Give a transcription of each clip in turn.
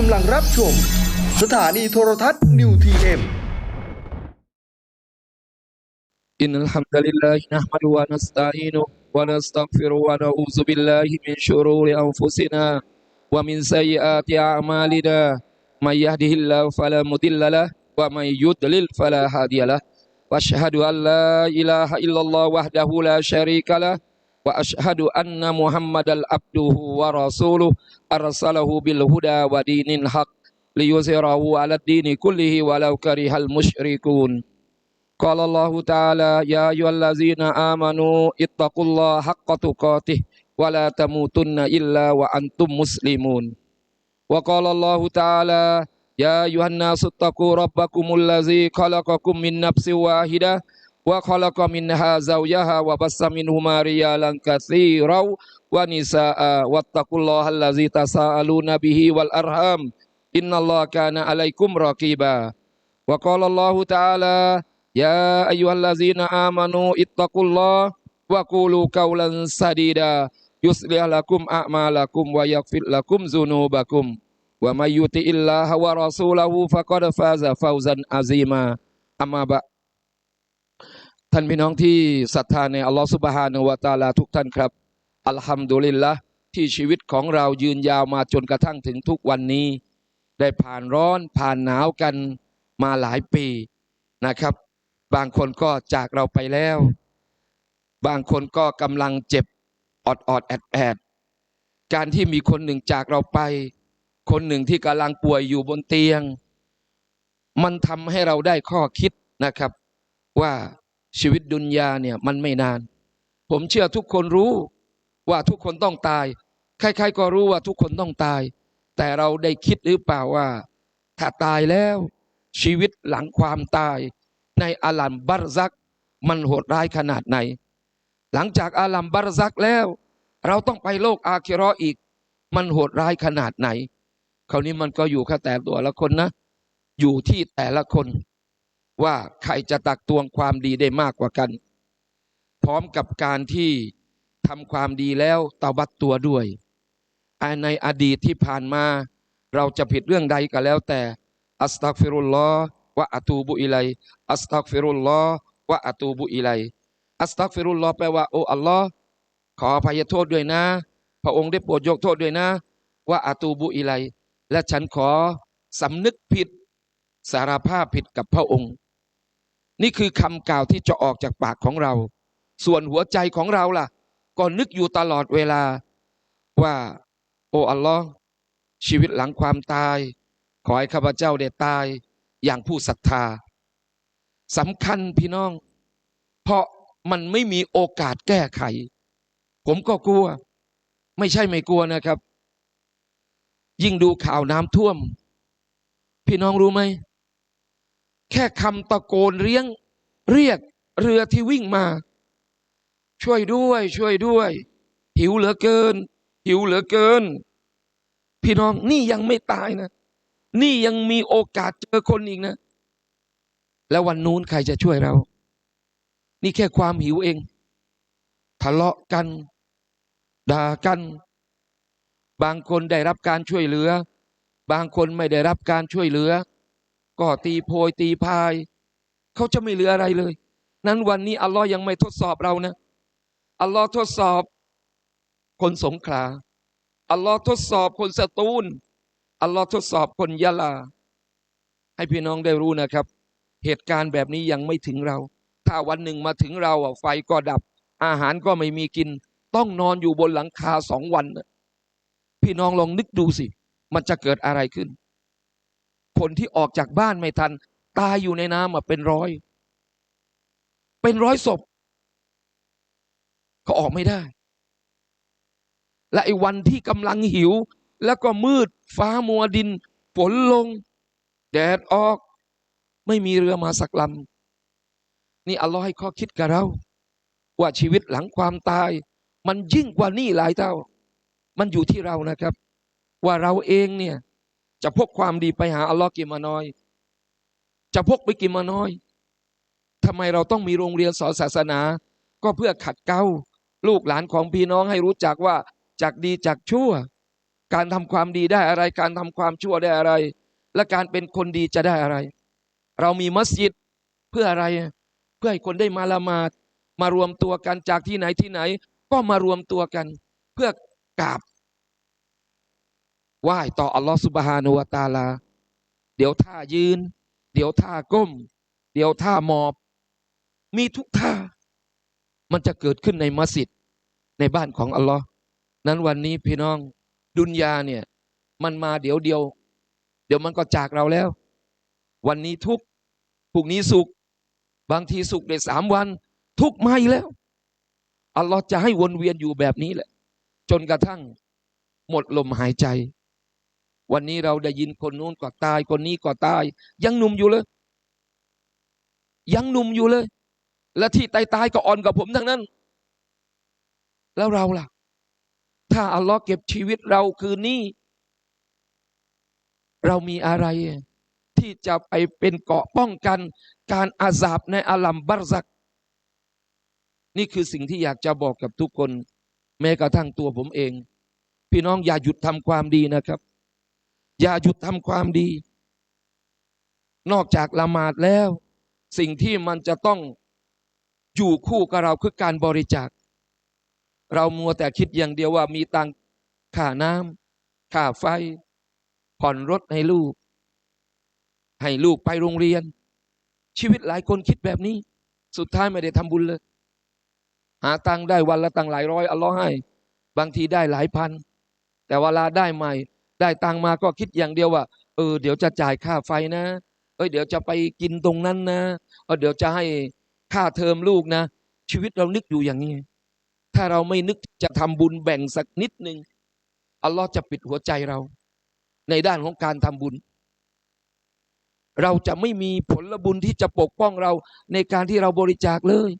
กำลังรับชม สถานีโทรทัศน์นิวทีเอ็ม إن الحمد لله نحمده ونستعينه ونستغفره ونعوذ بالله من شرور أنفسنا ومن سيئات أعمالنا من يهده الله فلا مضل له ومن يضلل فلا هادي له وأشهد أن لا إله إلا الله وحده لا شريك له wa ashhadu anna muhammadal abduhu wa rasuluh. Arsalahu bil huda wa dinil haq liyuzhirahu ala dini kullihi walau karihal musyrikun. Qala Allah ta'ala ya ayyuhallazina amanu ittaqullaha haqqa tuqatih wa la tamutunna illa wa antum muslimun. Wa qala Allah ta'ala ya ayyuhan nasu ittaqu rabbakumul ladzi khalaqakum min nafsin wahidah wa khalaqa minha zawjaha wa bassa minhuma rijalan katsira wa nisaa wattaqullaha allazi tasaaluna bihi wal arham. Innallaha kana alaikum raqiba. Wa qala Allahu ta'ala ya ayyuhallazina amanu ittaqullaha wa qulu qawlan sadida. Yuslih lakum a'malakum wa yaghfir lakum dzunubakum wa may yuti'illaha wa rasulahu faqad faza fawzan azima. Amma ba'd. ท่านพี่น้องที่ศรัทธาในอัลลอฮฺสุบฮานะฮูวะตาลาทุกท่านครับ อัลฮัมดุลิลละที่ชีวิตของเรายืนยาวมาจนกระทั่งถึงทุกวันนี้ ได้ผ่านร้อนผ่านหนาวกันมาหลายปีนะครับ บางคนก็จากเราไปแล้ว บางคนก็กำลังเจ็บอดอดแอดแอดการที่มีคนหนึ่งจากเราไป คนหนึ่งที่กำลังป่วยอยู่บนเตียง มันทำให้เราได้ข้อคิดนะครับว่า ชีวิตดุนยาเนี่ยมันไม่นาน ผมเชื่อทุกคนรู้ว่าทุกคนต้องตาย ใครๆก็รู้ว่าทุกคนต้องตาย แต่เราได้คิดหรือเปล่าว่า ถ้าตายแล้ว ชีวิตหลังความตาย ในอาลัมบารซัก มันโหดร้ายขนาดไหน หลังจากอาลัมบารซักแล้ว เราต้องไปโลกอาคิรออีก มันโหดร้ายขนาดไหน คราวนี้มันก็อยู่แค่แต่ตัวละคนนะ อยู่ที่แต่ละคน ว่าใครจะตักตวงความดีได้มากกว่ากัน พร้อมกับการที่ทำความดีแล้วตาบัดตัวด้วยในอดีตที่ผ่านมา เราจะผิดเรื่องใดก็แล้วแต่ อัสตักฟิรุลลอฮ์วะอะตูบุอิไลอัสตักฟิรุลลอฮ์วะอะตูบุอิไลอัสตักฟิรุลลอฮ์แปลว่าโอ้อัลลอฮ์ขออภัยโทษด้วยนะ พระองค์ได้โปรดยกโทษด้วยนะว่าอะตูบุอิไลและฉันขอสำนึกผิดสารภาพผิดกับพระองค์ นี่คือคำกล่าวที่จะออกจากปากของเรา ส่วนหัวใจของเราล่ะ ก็นึกอยู่ตลอดเวลาว่า โอ้อัลลอฮ์ชีวิตหลังความตาย ขอให้ข้าพเจ้าได้ตายอย่างผู้ศรัทธาสำคัญพี่น้อง เพราะมันไม่มีโอกาสแก้ไข ผมก็กลัว ไม่ใช่ไม่กลัวนะครับ ยิ่งดูข่าวน้ำท่วม พี่น้องรู้ไหม แค่คำตะโกนเรียงเรียกเรือที่วิ่งมา ช่วยด้วย ช่วยด้วย หิวเหลือเกิน หิวเหลือเกิน พี่น้องนี่ยังไม่ตายนะ นี่ยังมีโอกาสเจอคนอีกนะ แล้ววันนู้นใครจะช่วยเรา นี่แค่ความหิวเอง ทะเลาะกันด่ากัน บางคนได้รับการช่วยเหลือ บางคนไม่ได้รับการช่วยเหลือ ก็ตีโพยตีพาย เขาจะไม่เหลืออะไรเลย นั้นวันนี้อัลลอฮ์ยังไม่ทดสอบเรานะ อัลลอฮ์ทดสอบ คนสงขลา อัลลอฮ์ทดสอบคนสตูล อัลลอฮ์ทดสอบคนยะลา ให้พี่น้องได้รู้นะครับ เหตุการณ์แบบนี้ยังไม่ถึงเรา ถ้าวันหนึ่งมาถึงเราไฟก็ดับ อาหารก็ไม่มีกิน ต้องนอนอยู่บนหลังคาสองวัน พี่น้องลองนึกดูสิ มันจะเกิดอะไรขึ้น คนที่ออกจากบ้านไม่ทัน ตายอยู่ในน้ำอะเป็นร้อย เป็นร้อยศพเขาออกไม่ได้ และไอ้วันที่กำลังหิว แล้วก็มืดฟ้ามัวดิน ฝนลง แดดออก ไม่มีเรือมาสักลำนี่อัลลอฮ์ให้ข้อคิดกับเรา ว่าชีวิตหลังความตาย มันยิ่งกว่านี่หลายเท่า มันอยู่ที่เรานะครับ ว่าเราเองเนี่ย จะพกความดีไปหาอัลลอฮ์กี่มาน้อย จะพกไปกี่มาน้อยทำไมเราต้องมีโรงเรียนสอนศาสนา ก็เพื่อขัดเกลาลูกหลานของพี่น้องให้รู้จักว่าจากดีจากชั่ว การทำความดีได้อะไร การทำความชั่วได้อะไร และการเป็นคนดีจะได้อะไร เรามีมัสยิดเพื่ออะไร เพื่อให้คนได้มาละหมาดมารวมตัวกันจากที่ไหนที่ไหน ก็มารวมตัวกัน เพื่อกราบ ไหว้ต่ออัลลอฮฺสุบฮานุวะตาลา เดี๋ยวท่ายืน เดี๋ยวท่าก้ม เดี๋ยวท่ามอบ มีทุกท่า มันจะเกิดขึ้นในมัสยิดในบ้านของอัลลอฮ์นั้นวันนี้พี่น้องดุนยาเนี่ย มันมาเดี๋ยวเดียว เดี๋ยวมันก็จากเราแล้ว วันนี้ทุกพรุ่งนี้สุข บางทีสุขได้สามวัน ทุกข์มาอีกแล้ว อัลลอฮ์จะให้วนเวียนอยู่แบบนี้แหละ จนกระทั่ง หมดลมหายใจ วันนี้เราได้ยินคนนู้นก็ตายคนนี้ก็ตาย ยังหนุ่มอยู่เลย ยังหนุ่มอยู่เลย และที่ตายตายก็อ่อนกับผมทั้งนั้น แล้วเราล่ะ ถ้าอัลลอฮ์เก็บชีวิตเราคืนนี้ เรามีอะไร ที่จะไปเป็นเกาะป้องกัน การอาสาบในอาลัมบัรซัก นี่คือสิ่งที่อยากจะบอกกับทุกคน แม้กระทั่งตัวผมเอง พี่น้องอย่าหยุดทำความดีนะครับ อย่าหยุดทำความดี นอกจากละหมาดแล้ว สิ่งที่มันจะต้องอยู่คู่กับเราคือการบริจาค เรามัวแต่คิดอย่างเดียวว่ามีตังค่าน้ำค่าไฟ ผ่อนรถให้ลูก ให้ลูกไปโรงเรียน ชีวิตหลายคนคิดแบบนี้ สุดท้ายไม่ได้ทำบุญเลย หาตังได้วันละตังหลายร้อยอัลลอฮ์ให้ บางทีได้หลายพัน แต่เวลาได้ใหม่ ได้ตังมาก็คิดอย่างเดียวว่า เออ เดี๋ยวจะจ่ายค่าไฟนะ เอ้ยเดี๋ยวจะไปกินตรงนั้นนะเออเดี๋ยวจะให้ค่าเทอมลูกนะ ชีวิตเรานึกอยู่อย่างนี้ ถ้าเราไม่นึกจะทำบุญแบ่งสักนิดหนึ่งอัลลอฮ์จะปิดหัวใจเรา ในด้านของการทำบุญ เราจะไม่มีผลบุญที่จะปกป้องเราในการที่เราบริจาคเลย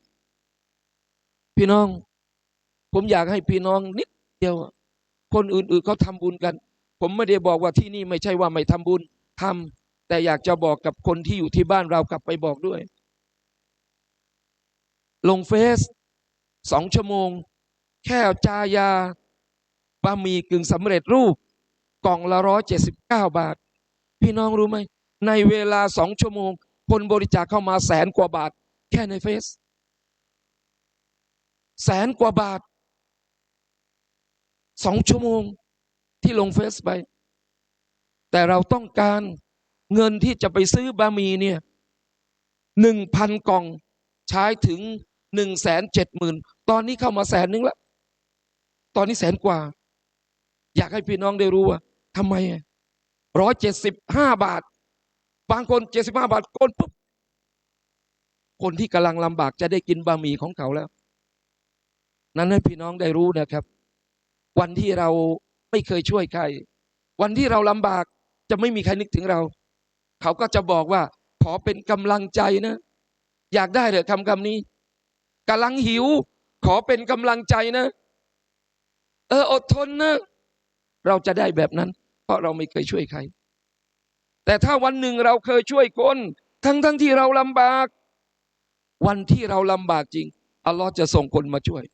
พี่น้อง ผมอยากให้พี่น้องนิดเดียว คนอื่นๆเขาทำบุญกัน ผมไม่ได้บอกว่าที่นี่ไม่ใช่ว่าไม่ทำบุญทำแต่อยากจะบอกกับคนที่อยู่ที่บ้านเรากลับไปบอกด้วย ลงเฟซสองชั่วโมง แค่จายาบะหมี่กึ่งสำเร็จรูป กล่องละร้อยเจ็ดสิบเก้าบาท พี่น้องรู้ไหม ในเวลาสองชั่วโมง คนบริจาคเข้ามาแสนกว่าบาท แค่ในเฟซแสนกว่าบาทสองชั่วโมง ที่ลงเฟซไป แต่เราต้องการเงินที่จะไปซื้อบะหมี่เนี่ยหนึ่งพันกล่องใช้ถึงหนึ่งแสนเจ็ดหมื่นตอนนี้เข้ามาแสนนึงแล้วตอนนี้แสนกว่า อยากให้พี่น้องได้รู้ว่าทำไมร้อยเจ็ดสิบห้าบาท บางคนเจ็ดสิบห้าบาทกนปุ๊บคนที่กำลังลำบากจะได้กินบะหมี่ของเขาแล้ว นั้นให้พี่น้องได้รู้นะครับ วันที่เรา ไม่เคยช่วยใคร วันที่เราลำบากจะไม่มีใครนึกถึงเรา เขาก็จะบอกว่า ขอเป็นกำลังใจนะ อยากได้เหรอคำคำนี้กำลังหิว ขอเป็นกำลังใจนะ เอออดทนนะ เราจะได้แบบนั้น เพราะเราไม่เคยช่วยใคร แต่ถ้าวันหนึ่งเราเคยช่วยคน ทั้งทั้งที่เราลำบาก วันที่เราลำบากจริงอัลลอฮ์จะส่งคนมาช่วย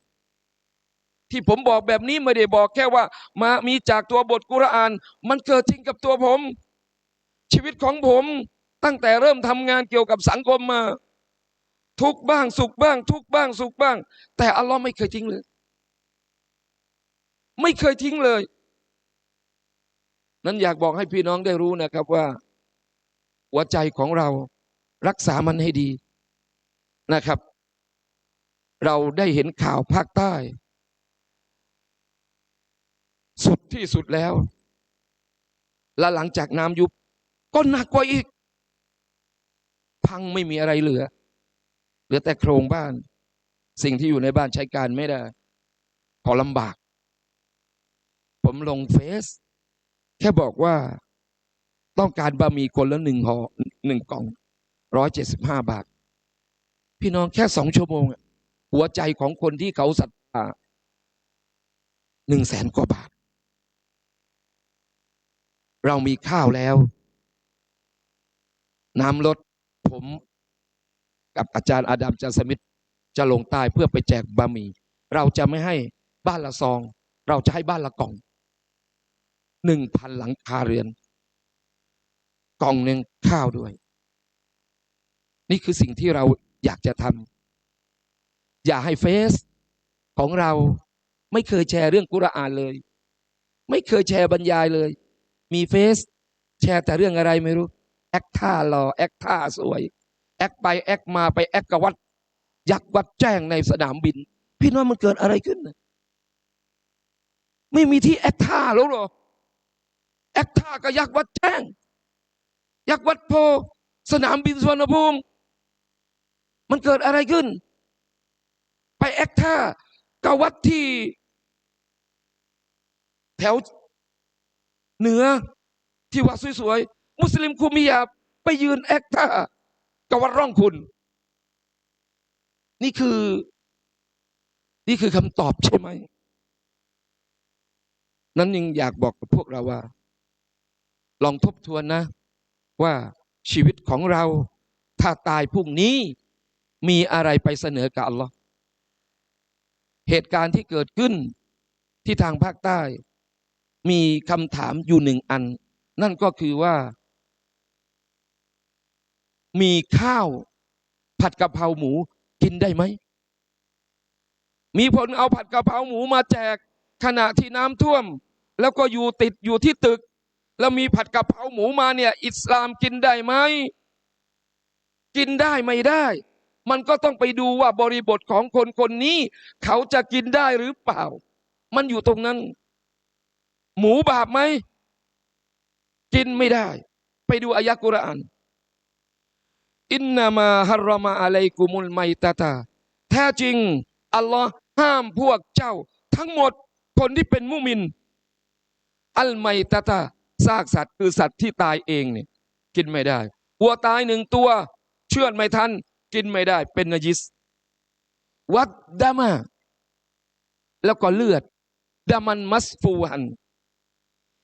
ที่ผมบอกแบบนี้ไม่ได้บอกแค่ว่ามามีจากตัวบทกุรอาน มันเกิดจริงกับตัวผม ชีวิตของผมตั้งแต่เริ่มทำงานเกี่ยวกับสังคมมา ทุกบ้างสุขบ้าง ทุกบ้างสุขบ้าง แต่อัลลอฮ์ไม่เคยทิ้งเลย ไม่เคยทิ้งเลย นั้นอยากบอกให้พี่น้องได้รู้นะครับว่า หัวใจของเรารักษามันให้ดีนะครับ เราได้เห็นข่าวภาคใต้ สุดที่สุดแล้ว และหลังจากน้ำยุบ ก็หนักกว่าอีก พังไม่มีอะไรเหลือ เหลือแต่โครงบ้าน สิ่งที่อยู่ในบ้านใช้การไม่ได้พอลำบาก ผมลงเฟซแค่บอกว่าต้องการบะหมี่คนละหนึ่งห่อหนึ่งกล่องร้อยเจ็ดสิบห้าบาท พี่น้องแค่สองชั่วโมง หัวใจของคนที่เขาศรัทธาหนึ่งแสนกว่าบาท เรามีข้าวแล้ว น้ำลดผมกับอาจารย์อาดัมจันสมิธจะลงใต้เพื่อไปแจกบะหมี่เราจะไม่ให้บ้านละซอง เราจะให้บ้านละกล่องหนึ่งพันหลังคาเรือน กล่องหนึ่งข้าวด้วย นี่คือสิ่งที่เราอยากจะทำอย่าให้เฟซของเราไม่เคยแชร์เรื่องกุรอานเลย ไม่เคยแชร์บรรยายเลย มีเฟซแชร์แต่เรื่องอะไรไม่รู้ แอคท่าหล่อแอคท่าสวย แอคไปแอคมาไปแอคกบวัด ยักษ์วัดแจ้งในสนามบิน พี่น้องมันเกิดอะไรขึ้นนะไม่มีที่แอคท่าแล้วหรอแอคท่ากับยักษ์วัดแจ้ง ยักษ์วัดโพ สนามบินสุวรรณภูมิ มันเกิดอะไรขึ้น ไปแอคท่ากับวัดที่ แถว เหนือที่วัดสวยๆมุสลิมคุมียาไปยืนแอคท่ากับวัดร่องคุณ นี่คือ นี่คือคำตอบใช่ไหม นั้นยังอยากบอกกับพวกเราว่า ลองทบทวนนะ ว่าชีวิตของเราถ้าตายพรุ่งนี้มีอะไรไปเสนอกับอัลลอฮ์เหตุการณ์ที่เกิดขึ้นที่ทางภาคใต้ มีคำถามอยู่หนึ่งอัน นั่นก็คือว่า มีข้าวผัดกะเพราหมูกินได้ไหม มีผลเอาผัดกะเพราหมูมาแจกขณะที่น้ำท่วม แล้วก็อยู่ติดอยู่ที่ตึก แล้วมีผัดกะเพราหมูมาเนี่ย อิสลามกินได้ไหม กินได้ไม่ได้ มันก็ต้องไปดูว่าบริบทของคนคนนี้ เขาจะกินได้หรือเปล่า มันอยู่ตรงนั้น หมูบาปไหมกินไม่ได้ ไปดูอายะกุรอานอินนามาฮารมาอะลัยกุมุลไมตาตา แท้จริง อัลลอฮ์ห้ามพวกเจ้า ทั้งหมดคนที่เป็นมุมิน อัลไมตาตาซากสัตว์คือสัตว์ที่ตายเองเนี่ยกินไม่ได้วัวตายหนึ่งตัว เชื่อดไม่ทันกินไม่ได้ เป็นนยิส วัดดามา แล้วก็เลือดดามันมัสฟูฮัน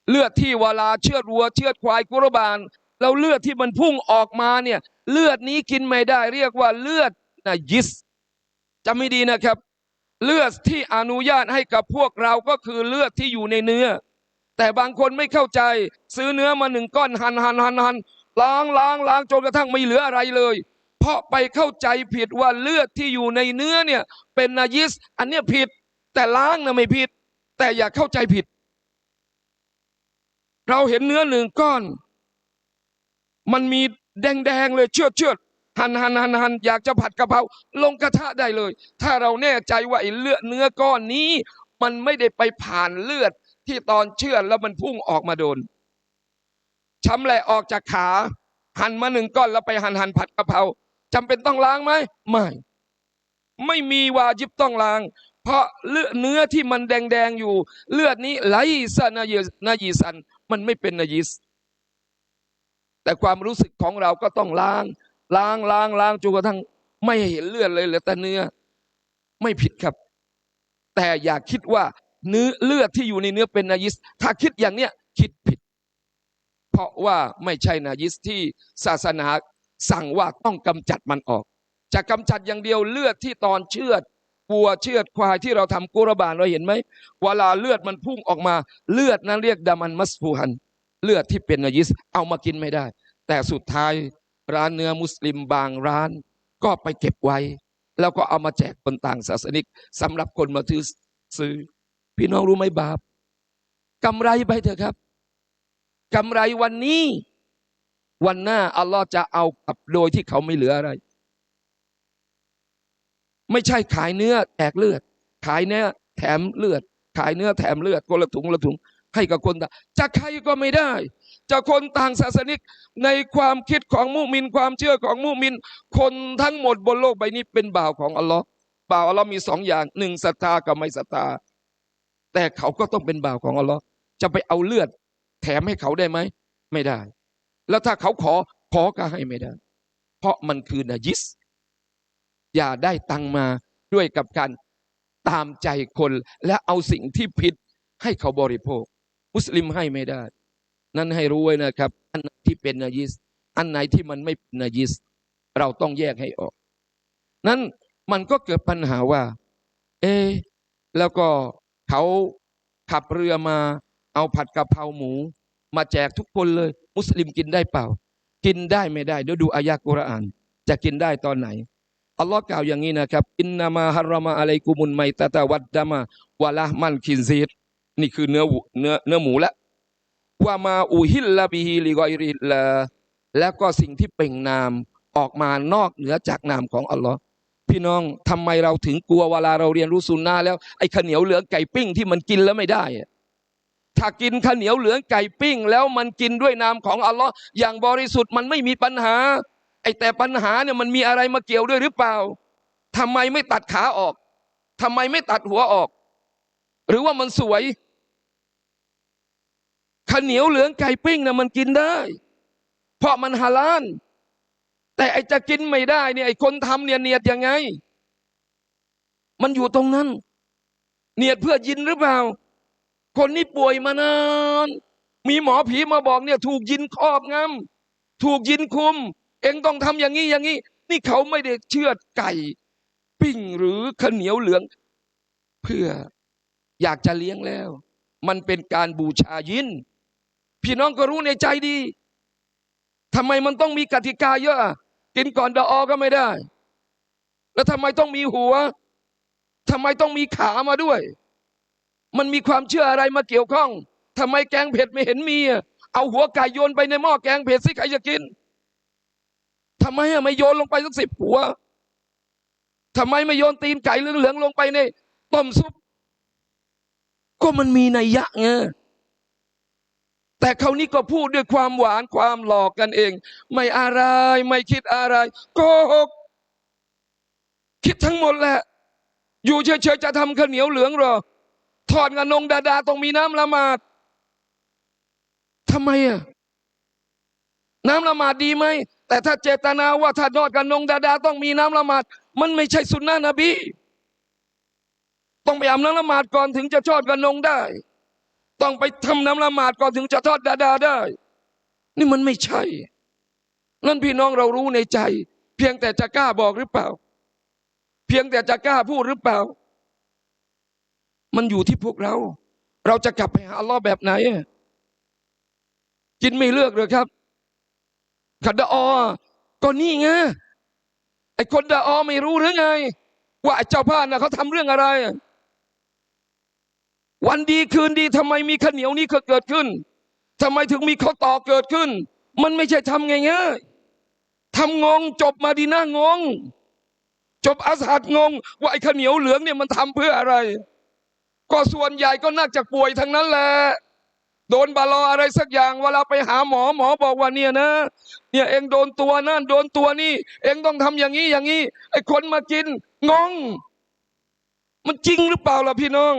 เลือดที่เวลาเชือดวัว เชือดควายกุรบานแล้วเลือดที่มันพุ่งออกมาเนี่ยเลือดนี้กินไม่ได้ เรียกว่าเลือดนะยิสจำไม่ดีนะครับ เลือดที่อนุญาตให้กับพวกเราก็คือเลือดที่อยู่ในเนื้อ แต่บางคนไม่เข้าใจ ซื้อเนื้อมาหนึ่งก้อนหันหันหันหันล้างล้างล้างจนกระทั่งไม่เหลืออะไรเลย เพราะไปเข้าใจผิดว่าเลือดที่อยู่ในเนื้อเนี่ยเป็นนายิส อันเนี้ยผิด แต่ล้างนะไม่ผิด แต่อย่าเข้าใจผิด เราเห็นเนื้อหนึ่งก้อน มันมีแดงๆเลยเชือดเชือดหันหันหันหันอยากจะผัดกะเพราลงกระทะได้เลย ถ้าเราแน่ใจว่าไอ้เลือดเนื้อก้อนนี้ มันไม่ได้ไปผ่านเลือดที่ตอนเชือดแล้วมันพุ่งออกมาโดนช้ำแหละออกจากขาหั่นมาหนึ่งก้อนแล้วไปหั่นหั่นผัดกะเพราจำเป็นต้องล้างไหมไม่ ไม่มีวาจิบต้องล้าง เพราะเลือดเนื้อที่มันแดงๆอยู่ เลือดนี้ไหลซะนายินายิสัน มันไม่เป็นนายิส แต่ความรู้สึกของเราก็ต้องล้าง ล้างล้างล้างจนกระทั่งไม่เห็นเลือดเลยเหลือแต่เนื้อ ไม่ผิดครับ แต่อย่าคิดว่าเนื้อเลือดที่อยู่ในเนื้อเป็นนายิส ถ้าคิดอย่างเนี้ยคิดผิด เพราะว่าไม่ใช่นายิสที่ศาสนาสั่งว่าต้องกำจัดมันออก จะกำจัดอย่างเดียวเลือดที่ตอนเชือด วัวเชือดควายที่เราทำกุรบานเราเห็นไหมเวลาเลือดมันพุ่งออกมา เลือดนั้นเรียกดามันมัสฟูฮัน เลือดที่เป็นนายิสเอามากินไม่ได้ แต่สุดท้ายร้านเนื้อมุสลิมบางร้าน ก็ไปเก็บไว้ แล้วก็เอามาแจกคนต่างศาสนิกสำหรับคนมาซื้อซื้อ พี่น้องรู้ไหมบาปกำไรไปเถอะครับกำไรวันนี้ วันหน้าอัลลอฮ์จะเอากลับโดยที่เขาไม่เหลืออะไร ไม่ใช่ขายเนื้อแจกเลือด ขายเนื้อแถมเลือด ขายเนื้อแถมเลือดคนละถุงละถุง ให้กับคนต่างจะใครก็ไม่ได้จะคนต่างศาสนิกในความคิดของมุมินความเชื่อของมุมิน คนทั้งหมดบนโลกใบนี้เป็นบ่าวของอัลลอฮ์บ่าวอัลลอฮ์มีสองอย่างหนึ่งศรัทธากับไม่ศรัทธาแต่เขาก็ต้องเป็นบ่าวของอัลลอฮ์จะไปเอาเลือด แถมให้เขาได้ไหมไม่ได้ แล้วถ้าเขาขอขอก็ให้ไม่ได้ เพราะมันคือนายิส อย่าได้ตังมาด้วยกับการตามใจคนและเอาสิ่งที่ผิดให้เขาบริโภค มุสลิมให้ไม่ได้ นั่นให้รู้ไว้นะครับ อันไหนที่เป็นนายิส อันไหนที่มันไม่เป็นนายิส เราต้องแยกให้ออก นั้นมันก็เกิดปัญหาว่า เอ แล้วก็เขาขับเรือมา เอาผัดกะเพราหมู มาแจกทุกคนเลย มุสลิมกินได้เปล่า กินได้ไม่ได้เดี๋ยวดูอายะกุรอาน จะกินได้ตอนไหน อัลลอฮ์กล่าวอย่างนี้นะครับ อินนามาฮารมาอะลัยกุมุนไมตะตะวัดดามาวะละมันคินซีดนี่คือเนื้อเนื้อเนื้อหมูละว่ามาอูฮิลลาบิฮิลิกอยริลลาแล้วก็สิ่งที่เป่งนามออกมานอกเหนือจากนามของอัลลอฮ์พี่น้องทำไมเราถึงกลัวเวลาเราเรียนรู้สุนนะแล้วไอ้ข้าวเหนียวเหลืองไก่ปิ้งที่มันกินแล้วไม่ได้ถ้ากินข้าวเหนียวเหลืองไก่ปิ้ง แล้วมันกินด้วยนามของอัลลอฮ์อย่างบริสุทธิ์มันไม่มีปัญหา ไอ้แต่ปัญหาเนี่ยมันมีอะไรมาเกี่ยวด้วยหรือเปล่าทำไมไม่ตัดขาออกทำไมไม่ตัดหัวออก หรือว่ามันสวยข้าวเหนียวเหลืองไก่ปิ้งนะมันกินได้ เพราะมันฮาลาลแต่ไอจะกินไม่ได้เนี่ยไอคนทำเนี่ยเนียดยังไง มันอยู่ตรงนั้น เนียดเพื่อยินหรือเปล่า คนนี้ป่วยมานาน มีหมอผีมาบอกเนี่ย ถูกยินครอบงำถูกยินคุม เองต้องทำอย่างนี้อย่างนี้ นี่เขาไม่ได้เชือไก่ ปิ้งหรือข้าวเหนียวเหลือง เพื่ออยากจะเลี้ยงแล้ว มันเป็นการบูชายิน พี่น้องก็รู้ในใจดีทำไมมันต้องมีกติกาเยอะ กินก่อนดออก็ไม่ได้ แล้วทำไมต้องมีหัวทำไมต้องมีขามาด้วย มันมีความเชื่ออะไรมาเกี่ยวข้องทำไมแกงเผ็ดไม่เห็นมี เอาหัวไก่โยนไปในหม้อแกงเผ็ดสิใครจะกิน ทำไมอะไม่โยนลงไปสักสิบหัวทำไมไม่โยนตีนไก่เหลืองๆลงไปในต้มซุป ก็มันมีนัยยะไงแต่เขานี่ก็พูดด้วยความหวานความหลอกกันเอง ไม่อะไรไม่คิดอะไรโกหกคิดทั้งหมดแหละ อยู่เฉยๆจะทำข้าวเหนียวเหลืองหรอทอดกระนงดาดาต้องมีน้ำละหมาดทำไมอะน้ำละหมาดดีไหม แต่ถ้าเจตนาว่าถ้าทอดกระนงดาดาต้องมีน้ำละหมาด มันไม่ใช่สุนนะนบี ต้องไปอาบน้ำละหมาดก่อนถึงจะทอดกระนงได้ ต้องไปทำน้ำละหมาดก่อนถึงจะทอดดาดาได้ นี่มันไม่ใช่ นั่นพี่น้องเรารู้ในใจ เพียงแต่จะกล้าบอกหรือเปล่า เพียงแต่จะกล้าพูดหรือเปล่า มันอยู่ที่พวกเรา เราจะกลับไปหาอัลลอฮ์แบบไหน กินไม่เลือกเลยครับ ขัดดาออก็นี่ไงไอ้คนดาออไม่รู้หรือไง ว่าไอเจ้าพานน่ะเขาทำเรื่องอะไร วันดีคืนดีทำไมมีข้าวเหนียวนี้เกิดขึ้นทำไมถึงมีข้าวต่อเกิดขึ้น มันไม่ใช่ทำง่ายๆทำงงจบมาดีน่างง จบอาสาดงง ว่าไอ้ข้าวเหนียวเหลืองเนี่ยมันทำเพื่ออะไร ก็ส่วนใหญ่ก็น่าจะป่วยทั้งนั้นแหละ โดนบาลออะไรสักอย่างเวลาไปหาหมอหมอบอกว่าเนี่ยนะ เนี่ยเองโดนตัวนั่นโดนตัวนี่เองต้องทำอย่างนี้อย่างนี้ไอ้คนมากินงง มันจริงหรือเปล่าล่ะพี่น้อง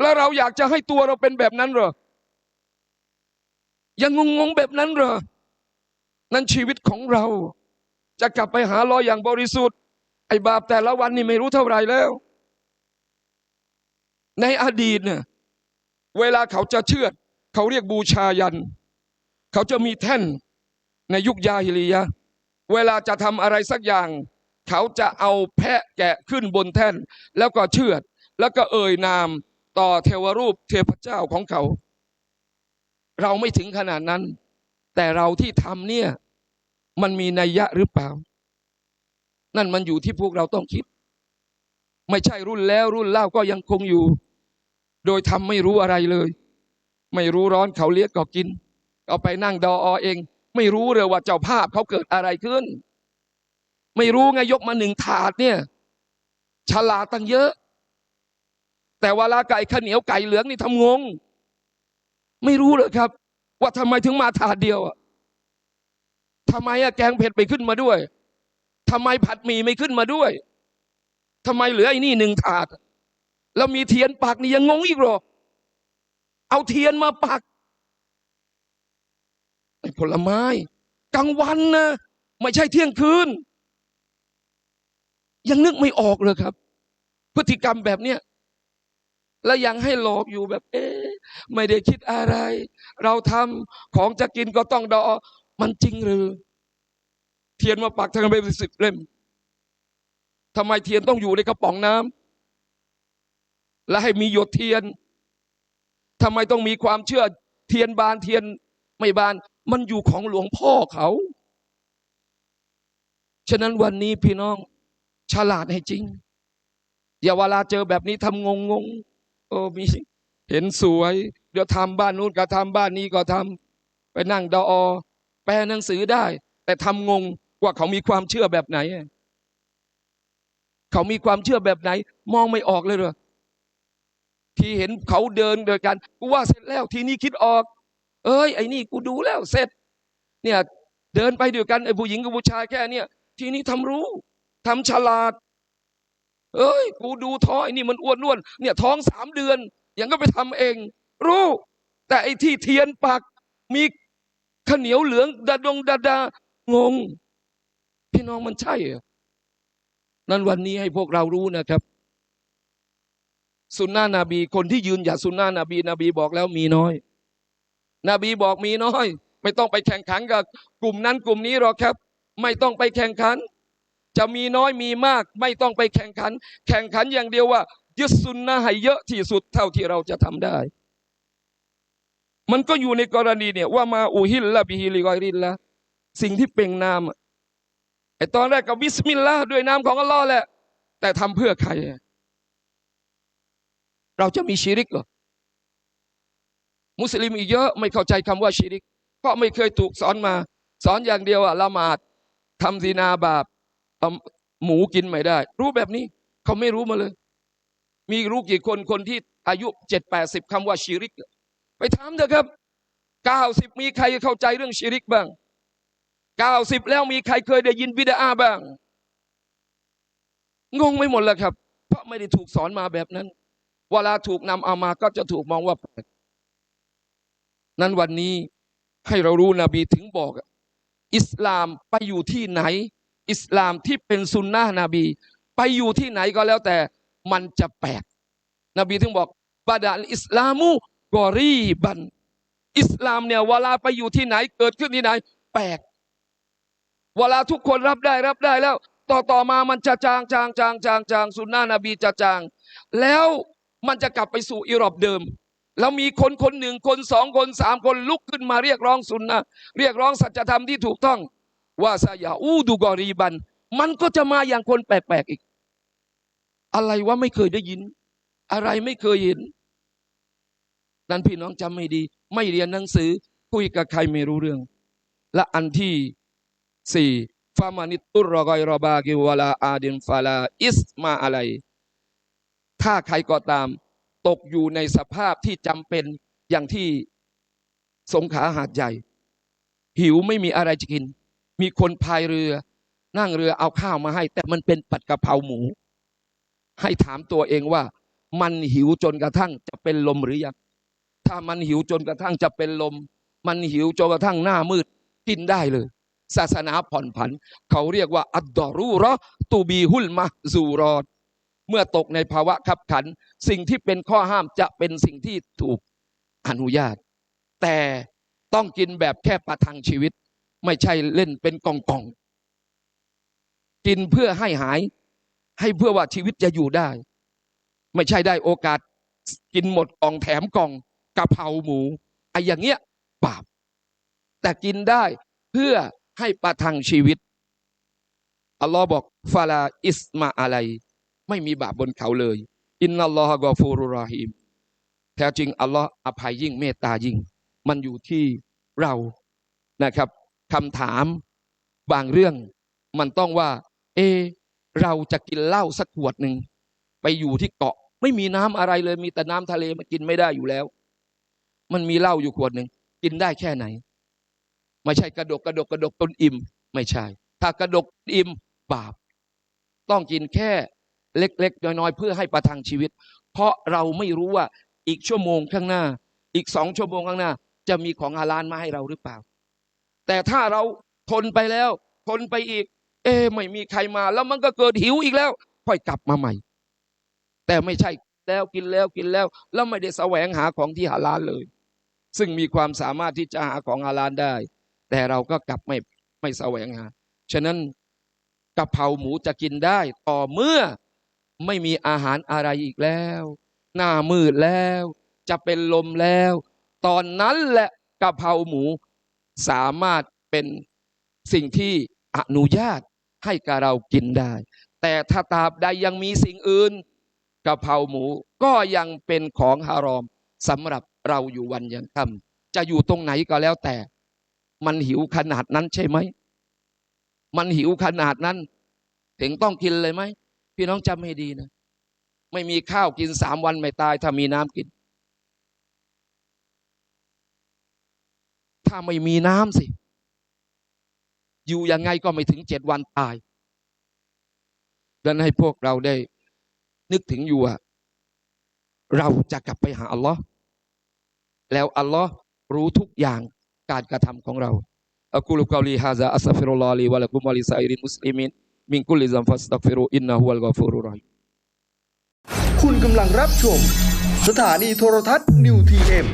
แล้วเราอยากจะให้ตัวเราเป็นแบบนั้นเหรอยังงงๆแบบนั้นเหรอนั่นชีวิตของเรา จะกลับไปหาลอยอย่างบริสุทธิ์ ไอ้บาปแต่ละวันนี่ไม่รู้เท่าไหร่แล้ว ในอดีตเนี่ย เวลาเขาจะเชื่อดเขาเรียกบูชายัน เขาจะมีแท่นในยุคยาฮิลียะ เวลาจะทำอะไรสักอย่าง เขาจะเอาแพะแกะขึ้นบนแท่น แล้วก็เชื่อด แล้วก็เอ่ยนามต่อเทวรูปเทพเจ้าของเขา เราไม่ถึงขนาดนั้น แต่เราที่ทำเนี่ย มันมีนัยยะหรือเปล่า นั่นมันอยู่ที่พวกเราต้องคิด ไม่ใช่รุ่นแล้วรุ่นเล่าก็ยังคงอยู่ โดยทำไม่รู้อะไรเลย ไม่รู้ร้อนเขาเลี้ยงก็กิน เอาไปนั่งดออเอง ไม่รู้เลยว่าเจ้าภาพเขาเกิดอะไรขึ้น ไม่รู้ไงยกมาหนึ่งถาดเนี่ย ฉลาดตั้งเยอะ แต่วลาไก่ข้าเหนียวไก่เหลืองนี่ทำงง ไม่รู้เลยครับ ว่าทำไมถึงมาถาดเดียวทำไมอะแกงเผ็ดไปขึ้นมาด้วยทำไมผัดหมี่ไม่ขึ้นมาด้วยทำไมเหลือไอ้นี่หนึ่งถาด แล้วมีเทียนปักนี่ยังงงอีกหรอ เอาเทียนมาปักผลไม้กลางวันนะไม่ใช่เที่ยงคืน ยังนึกไม่ออกเลยครับ พฤติกรรมแบบเนี้ยแล้วยังให้หลอกอยู่แบบ เอ๊ะไม่ได้คิดอะไร เราทำของจะกินก็ต้องดอ มันจริงหรือ เทียนมาปักทั้งเป็นสิบเล่มทำไมเทียนต้องอยู่ในกระป๋องน้ำ และให้มีหยดเทียนทำไมต้องมีความเชื่อเทียนบานเทียนไม่บาน มันอยู่ของหลวงพ่อเขา ฉะนั้นวันนี้พี่น้องฉลาดให้จริง อย่าเวลาเจอแบบนี้ทำงงงๆโอ้มีเห็นสวย เดี๋ยวทำบ้านนู้นก็ทำบ้านนี้ก็ทำไปนั่งดออ แปลหนังสือได้ แต่ทำงงว่าเขามีความเชื่อแบบไหน เขามีความเชื่อแบบไหน มองไม่ออกเลยเหรอ ที่เห็นเขาเดินเดินกันกูว่าเสร็จแล้วทีนี้คิดออก เอ้ยไอ้นี่กูดูแล้วเสร็จ เนี่ยเดินไปด้วยกันไอ้ผู้หญิงกับผู้ชายแค่เนี่ยทีนี้ทำรู้ทำฉลาด เอ้ย กูดูท้องไอ้นี่มันอ้วนอ้วนเนี่ยท้องสามเดือนยังก็ไปทำเอง รู้ แต่ไอ้ที่เทียนปักมีข้าเหนียวเหลืองดาดงดาดางง พี่น้องมันใช่นั้นวันนี้ให้พวกเรารู้นะครับ สุนนะนบี คนที่ยืนหยัดสุนนะนบี นบีบอกแล้วมีน้อย นบีบอกมีน้อย ไม่ต้องไปแข่งขันกับกลุ่มนั้นกลุ่มนี้หรอกครับ ไม่ต้องไปแข่งขัน จะมีน้อยมีมาก ไม่ต้องไปแข่งขัน แข่งขันอย่างเดียวว่ายึดสุนนะให้เยอะที่สุดเท่าที่เราจะทำได้ มันก็อยู่ในกรณีเนี่ยว่ามาอูฮิลละบิฮิลิกอรินละสิ่งที่เป่งนามไอตอนแรกก็บิสมิลลาห์ด้วยนามของอัลลอฮ์แหละแต่ทำเพื่อใคร เราจะมีชีริกเหรอมุสลิมอีกเยอะไม่เข้าใจคำว่าชีริก เพราะไม่เคยถูกสอนมา สอนอย่างเดียวอะละหมาดทำซีนาบาปหมูกินไม่ได้ รู้แบบนี้ เขาไม่รู้มาเลย มีรู้กี่คนคนที่อายุเจ็ดแปดสิบคำว่าชีริก ไปถามเถอะครับเก้าสิบมีใครเข้าใจเรื่องชีริกบ้างเก้าสิบแล้วมีใครเคยได้ยินบิดาบ้าง งงไม่หมดแล้วครับ เพราะไม่ได้ถูกสอนมาแบบนั้น เวลาถูกนำเอามาก็จะถูกมองว่าแปลกนั้นวันนี้ให้เรารู้นบีถึงบอก อิสลามไปอยู่ที่ไหน อิสลามที่เป็นซุนนะนบี ไปอยู่ที่ไหนก็แล้วแต่มันจะแปลก นบีถึงบอกบาดาลอิสลามุกอรีบัน อิสลามเนี่ยเวลาไปอยู่ที่ไหนเกิดขึ้นที่ไหน แปลก เวลาทุกคนรับได้รับได้แล้ว ต่อต่อมามันจะจางจางจางจางจางสุนนะนบีจะจาง แล้ว มันจะกลับไปสู่อิรอบเดิม แล้วมีคนคนหนึ่งคนสองคนสามคนลุกขึ้นมาเรียกร้องสุนนะเรียกร้องสัจธรรมที่ถูกต้อง ว่าซายาอูดูกอรีบัน มันก็จะมาอย่างคนแปลกๆอีก อะไรวะไม่เคยได้ยิน อะไรไม่เคยเห็น นั้นพี่น้องจำไม่ดี ไม่เรียนหนังสือคุยกับใครไม่รู้เรื่อง และอันที่สี่ฟามานิตุรกอยรอบากิวลาอาดินฟาลาอิสมาอะไร ถ้าใครก็ตามตกอยู่ในสภาพที่จำเป็นอย่างที่สงขาหาดใหญ่ หิวไม่มีอะไรจะกิน มีคนพายเรือ นั่งเรือเอาข้าวมาให้ แต่มันเป็นผัดกะเพราหมู ให้ถามตัวเองว่า มันหิวจนกระทั่งจะเป็นลมหรือยังถ้ามันหิวจนกระทั่งจะเป็นลม มันหิวจนกระทั่งหน้ามืด กินได้เลย ศาสนาผ่อนผัน เขาเรียกว่า อัดดอรูรอตูบีฮุลมะซูรอด เมื่อตกในภาวะขับขัน สิ่งที่เป็นข้อห้ามจะเป็นสิ่งที่ถูกอนุญาต แต่ต้องกินแบบแค่ประทังชีวิต ไม่ใช่เล่นเป็นกองกองกินเพื่อให้หาย ให้เพื่อว่าชีวิตจะอยู่ได้ ไม่ใช่ได้โอกาสกินหมดกองแถมกองกะเพราหมูไอ้อย่างเงี้ยบาปแต่กินได้เพื่อให้ประทังชีวิตอัลลอฮ์บอกฟาลาอิสมาอะไร ไม่มีบาปบนเขาเลย อินนัลลอฮะกอฟูรุราฮิมแท้จริงอัลลอฮ์อภัยยิ่งเมตตายิ่ง มันอยู่ที่เรานะครับคำถามบางเรื่อง มันต้องว่า เอ เราจะกินเหล้าสักขวดหนึ่งไปอยู่ที่เกาะ ไม่มีน้ำอะไรเลย มีแต่น้ำทะเลมันกินไม่ได้อยู่แล้ว มันมีเหล้าอยู่ขวดหนึ่งกินได้แค่ไหน ไม่ใช่กระดกกระดกกระดกจนอิ่ม ไม่ใช่ ถ้ากระดกอิ่มบาป ต้องกินแค่ เล็ก ๆ น้อยๆ เพื่อให้ประทังชีวิต เพราะเราไม่รู้ว่าอีกชั่วโมงข้างหน้า อีกสองชั่วโมงข้างหน้า จะมีของฮาลาลมาให้เราหรือเปล่า แต่ถ้าเราทนไปแล้ว ทนไปอีก เอ๊ไม่มีใครมา แล้วมันก็เกิดหิวอีกแล้ว ค่อยกลับมาใหม่ แต่ไม่ใช่แล้วกินแล้วกินแล้ว แล้วไม่ได้แสวงหาของที่ฮาลาลเลย ซึ่งมีความสามารถที่จะหาของฮาลาลได้ แต่เราก็กลับไม่ไม่แสวงหา ฉะนั้นกะเพราหมูจะกินได้ต่อเมื่อ ไม่มีอาหารอะไรอีกแล้ว หน้ามืดแล้ว จะเป็นลมแล้ว ตอนนั้นแหละกะเพราหมูสามารถเป็นสิ่งที่อนุญาตให้กับเรากินได้ แต่ถ้าตราบใดยังมีสิ่งอื่นกะเพราหมูก็ยังเป็นของฮารอมสำหรับเราอยู่วันยังค่ำจะอยู่ตรงไหนก็แล้วแต่ มันหิวขนาดนั้นใช่ไหม มันหิวขนาดนั้น ถึงต้องกินเลยไหม พี่น้องจำให้ดีนะ ไม่มีข้าวกินสามวันไม่ตาย ถ้ามีน้ำกิน ถ้าไม่มีน้ำสิ อยู่ยังไงก็ไม่ถึงเจ็ดวันตายดังนั้นให้พวกเราได้ นึกถึงอยู่ว่าเราจะกลับไปหาอัลลอฮ์แล้วอัลลอฮ์รู้ทุกอย่างการกระทำของเราอักูลุกาลีฮาซ มิงคุลิซัมฟัสตักฟิรุอินนะฮุลกอฟูรุรรอฮีมคุณกำลังรับชม สถานีโทรทัศน์นิวทีเอ็ม